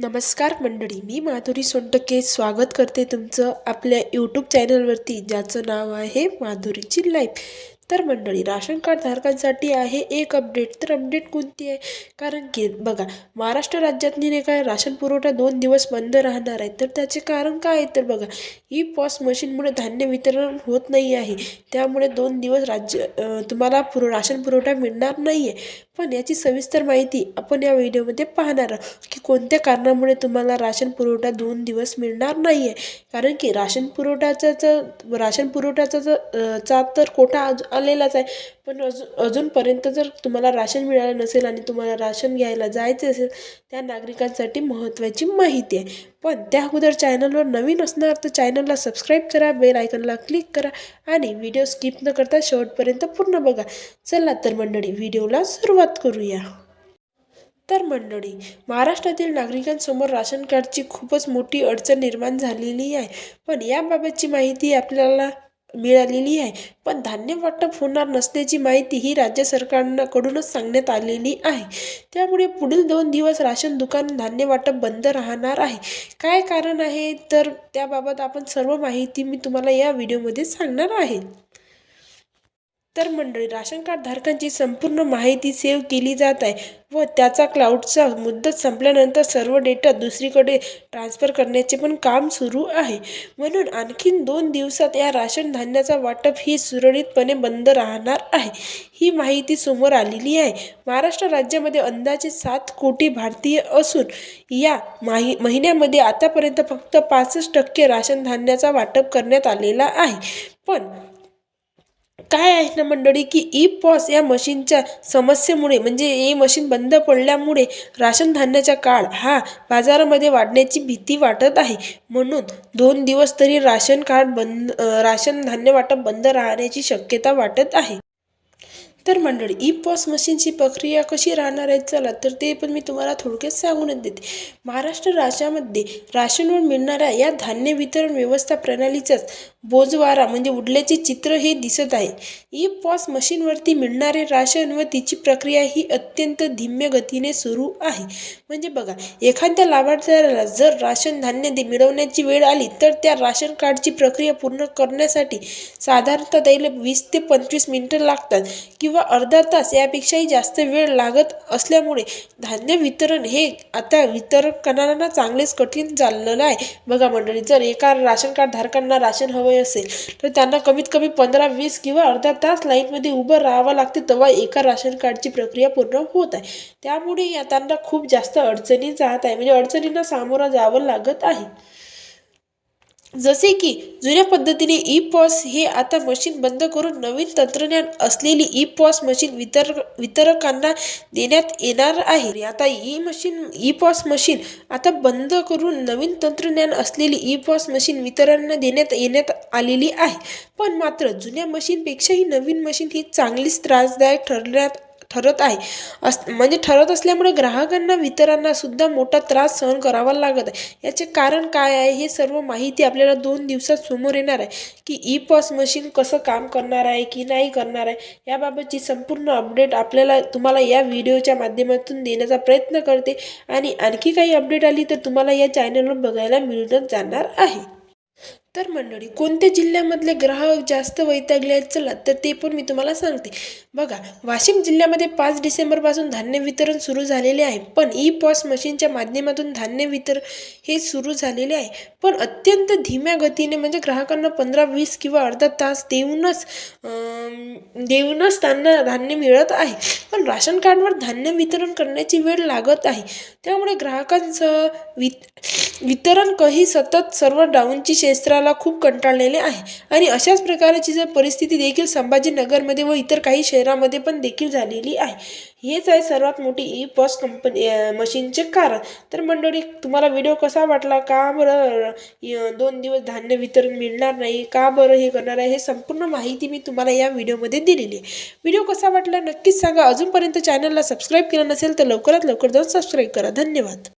नमस्कार मंडळी मी माधुरी सोनटके स्वागत करते तुमचं आपल्या यूट्यूब चॅनलवरती ज्याचं नाव आहे माधुरीची लाईफ तर मंडळी राशन कार्ड धारकांसाठी आहे एक अपडेट तर अपडेट कोणती आहे? कारण की बघा महाराष्ट्र राज्यातनी नाही काय राशन पुरवठा दोन दिवस बंद राहणार आहे. तर त्याचे कारण काय आहे? तर बघा ई पॉस मशीनमुळे धान्य वितरण होत नाही आहे. त्यामुळे दोन दिवस राज्य तुम्हाला पुर राशन पुरवठा मिळणार नाही आहे पण याची सविस्तर माहिती आपण या व्हिडिओमध्ये पाहणार आहोत की कोणत्या कारणामुळे तुम्हाला राशन पुरवठा दोन दिवस मिळणार नाही आहे कारण की राशन पुरवठ्याचा राशन पुरवठ्याचा जर चा तर कोटा आज आलेलाच आहे. पण अजून अजूनपर्यंत जर तुम्हाला राशन मिळालं नसेल आणि तुम्हाला राशन घ्यायला जायचं असेल त्या नागरिकांसाठी महत्त्वाची माहिती आहे. पण त्या अगोदर चॅनलवर नवीन असणार तर चॅनलला सबस्क्राईब करा बेल आयकनला क्लिक करा आणि व्हिडिओ स्किप न करता शेवटपर्यंत पूर्ण बघा. चला तर मंडळी व्हिडिओला सुरुवात करूया. तर मंडळी महाराष्ट्रातील नागरिकांसमोर राशन कार्डची खूपच मोठी अडचण निर्माण झालेली आहे. पण याबाबतची माहिती आपल्याला मिळालेली आहे. पण धान्य वाटप होणार नसल्याची माहिती ही राज्य सरकारकडूनच सांगण्यात आलेली आहे. त्यामुळे पुढील दोन दिवस राशन दुकान धान्य वाटप बंद राहणार आहे. काय कारण आहे? तर त्याबाबत आपण सर्व माहिती मी तुम्हाला या व्हिडिओमध्ये सांगणार आहे. तर मंडळी राशन कार्ड धारकांची संपूर्ण माहिती सेव्ह केली जात आहे व त्याचा क्लाउडचा मुद्दत संपल्यानंतर सर्व डेटा दुसरीकडे ट्रान्स्फर करण्याचे पण काम सुरू आहे. म्हणून आणखीन दोन दिवसात या राशन धान्याचा वाटप ही सुरळीतपणे बंद राहणार आहे. ही माहिती समोर आलेली आहे. महाराष्ट्र राज्यामध्ये अंदाजे सात कोटी भारतीय असून या माहि महिन्यामध्ये आतापर्यंत फक्त पासष्ट टक्के राशन धान्याचा वाटप करण्यात आलेला आहे. पण काय आहे ना मंडळी की ई पॉस या मशीनच्या समस्येमुळे म्हणजे हे मशीन बंद पडल्यामुळे राशन धान्याचा काळ हा बाजारामध्ये वाढण्याची भीती वाटत आहे. म्हणून दोन दिवस तरी राशन कार्ड बंद राशन धान्य वाटप बंद राहण्याची शक्यता वाटत आहे. तर मंडळी ई पॉस मशीनची प्रक्रिया कशी राहणार आहे? चला तर ते पण मी तुम्हाला थोडक्यात सांगूनच देते. महाराष्ट्र राज्यामध्ये राशनवर मिळणाऱ्या या धान्य वितरण व्यवस्था प्रणालीचाच बोजवारा म्हणजे उडल्याचे चित्र हे दिसत आहे. ई पॉस मशीनवरती मिळणारे राशन व तिची प्रक्रिया ही अत्यंत धीम्य गतीने सुरू आहे. म्हणजे बघा एखाद्या लाभार्थ्याला जर राशन धान्य मिळवण्याची वेळ आली तर त्या राशन कार्डची प्रक्रिया पूर्ण करण्यासाठी साधारणतः त्याला वीस ते पंचवीस मिनटं लागतात किंवा अर्धा तास यापेक्षाही जास्त वेळ लागत असल्यामुळे धान्य वितरण हे आता वितरण करणाऱ्यांना चांगलेच कठीण चाललेलं आहे. बघा मंडळी जर एका राशन कार्ड धारकांना राशन हवं असेल. तर त्यांना कमीत कमी पंधरा वीस किंवा अर्धा तास लाईनमध्ये उभं राहावं लागते तेव्हा एका राशन कार्डची प्रक्रिया पूर्ण होत आहे. त्यामुळे या त्यांना खूप जास्त अडचणी जात आहे. म्हणजे अडचणींना सामोरं जावं लागत आहे. जसे की जुन्या पद्धतीने ई पॉस हे आता मशीन बंद करून नवीन तंत्रज्ञान असलेली ई पॉस मशीन वितर वितरकांना देण्यात येणार आहे. आता E machine E POS machine आता बंद करून नवीन तंत्रज्ञान असलेली ई पॉस मशीन वितरांना देण्यात येण्यात आलेली आहे. पण मात्र जुन्या मशीनपेक्षाही नवीन मशीन ही चांगलीच त्रासदायक ठरण्यात ठरत आहे. अस म्हणजे ठरत असल्यामुळे ग्राहकांना वितरांना सुद्धा मोठा त्रास सहन करावा लागत आहे. याचे कारण काय आहे? हे सर्व माहिती आपल्याला दोन दिवसात समोर येणार आहे की ई पॉस मशीन कसं काम करणार आहे की नाही करणार आहे? याबाबतची संपूर्ण अपडेट आपल्याला तुम्हाला या व्हिडिओच्या माध्यमातून देण्याचा प्रयत्न करते आणि आणखी काही अपडेट आली तर तुम्हाला या चॅनलवर बघायला मिळूनच जाणार आहे. तर मंडळी कोणत्या जिल्ह्यामधले ग्राहक जास्त वैतागले आहेत? चला तर ते पण मी तुम्हाला सांगते. बघा वाशिम जिल्ह्यामध्ये पाच डिसेंबरपासून धान्य वितरण सुरू झालेले आहे. पण ई पॉस मशीनच्या माध्यमातून धान्य वितरण हे सुरू झालेले आहे. पण अत्यंत धीम्या गतीने म्हणजे ग्राहकांना पंधरा वीस किंवा अर्धा तास देऊनच देऊनच त्यांना धान्य मिळत आहे. पण राशन कार्डवर धान्य वितरण करण्याची वेळ लागत आहे. त्यामुळे ग्राहकांचं वित वितरण काही सतत सर्व डाऊनची क्षेत्राला खूप कंटाळलेले आहे. आणि अशाच प्रकारची जर परिस्थिती देखील संभाजीनगरमध्ये व इतर काही शहरामध्ये पण देखील झालेली आहे. हेच आहे सर्वात मोठी ई पॉस कंपनी मशीनचे कारण. तर मंडळी तुम्हाला व्हिडिओ कसा वाटला? का बरं दोन दिवस धान्य वितरण मिळणार नाही? का बरं हे करणार आहे? हे संपूर्ण माहिती मी तुम्हाला या व्हिडिओमध्ये दिलेली आहे. व्हिडिओ कसा वाटला? नक्कीच सांगा. अजूनपर्यंत चॅनलला सबस्क्राईब केलं नसेल तर लवकरात लवकर जाऊन सबस्क्राईब करा. धन्यवाद.